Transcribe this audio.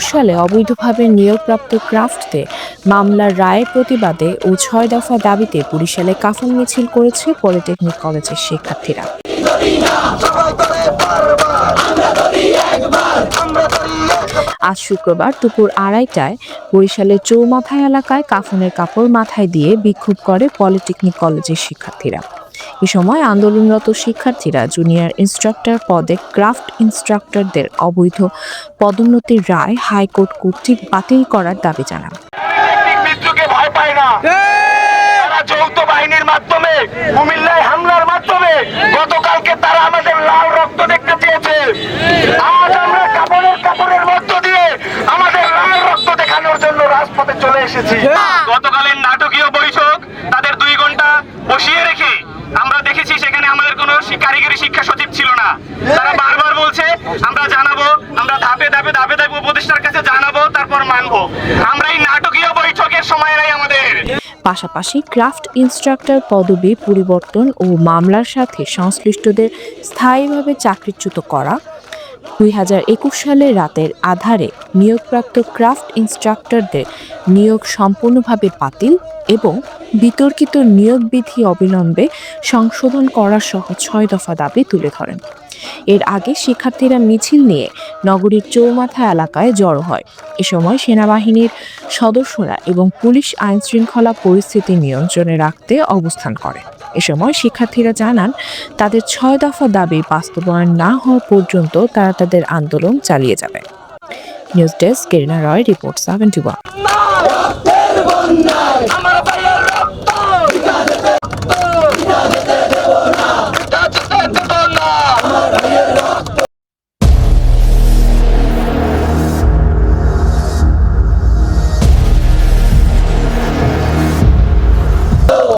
সালে অবৈধভাবে নিয়োগপ্রাপ্ত ক্রাফটতে মামলার রায়ের প্রতিবাদে ও ছয় দফা দাবিতে বরিশালে কাফন মিছিল করেছে পলিটেকনিক কলেজের শিক্ষার্থীরা। আজ শুক্রবার দুপুর আড়াইটায় বরিশালের চৌমাথায় এলাকায় কাফনের কাপড় মাথায় দিয়ে বিক্ষোভ করে পলিটেকনিক কলেজের শিক্ষার্থীরা। এ সময় আন্দোলনরত শিক্ষার্থীরা জুনিয়র ইনস্ট্রাক্টর পদে ক্রাফট ইনস্ট্রাক্টরদের অবৈধ পদোন্নতির রায় হাইকোর্ট কর্তৃক বাতিল করার দাবি জানান। ভয় পায় না। যৌথ বাহিনীর মাধ্যমে কুমিল্লায় হামলার মাধ্যমে গতকালকে তারা আমাদের লাল রক্ত দেখতে চেয়েছে আজ আমরা কাপড়ের কাপড়ের মধ্য দিয়ে আমাদের লাল রক্ত দেখানোর জন্য রাজপথে চলে এসেছি। গতকালের নাটকীয় কারিগরি শিক্ষা সচিব ছিল না। তারা বারবার বলছে, আমরা জানাব, আমরা ধাপে ধাপে ধাপে ধাপে উপদেষ্টার কাছে জানাব, তারপর মানবো। আমরা এই নাটকীয় বৈঠকের সময় নাই আমাদের। পাশাপাশি ক্রাফট ইনস্ট্রাক্টর পদবি পরিবর্তন ও মামলার সাথে সংশ্লিষ্টদের স্থায়ীভাবে চাকরিচ্যুত করা দুই সালের রাতের আধারে নিয়োগপ্রাপ্ত ক্রাফট ইনস্ট্রাক্টরদের নিয়োগ সম্পূর্ণভাবে বাতিল এবং বিতর্কিত নিয়োগ বিধি অবিলম্বে সংশোধন করা সহ ছয় দফা দাবি তুলে ধরেন। এর আগে শিক্ষার্থীরা মিছিল নিয়ে নগরীর চৌমাথা এলাকায় জড়ো হয়। এ সময় সেনাবাহিনীর সদস্যরা এবং পুলিশ আইন শৃঙ্খলা পরিস্থিতি নিয়ন্ত্রণে রাখতে অবস্থান করে। এ সময় শিক্ষার্থীরা জানান, তাদের ছয় দফা দাবি বাস্তবায়ন না হওয়া পর্যন্ত তারা তাদের আন্দোলন চালিয়ে যাবে। News desk, Kerina Roy, report seventy one.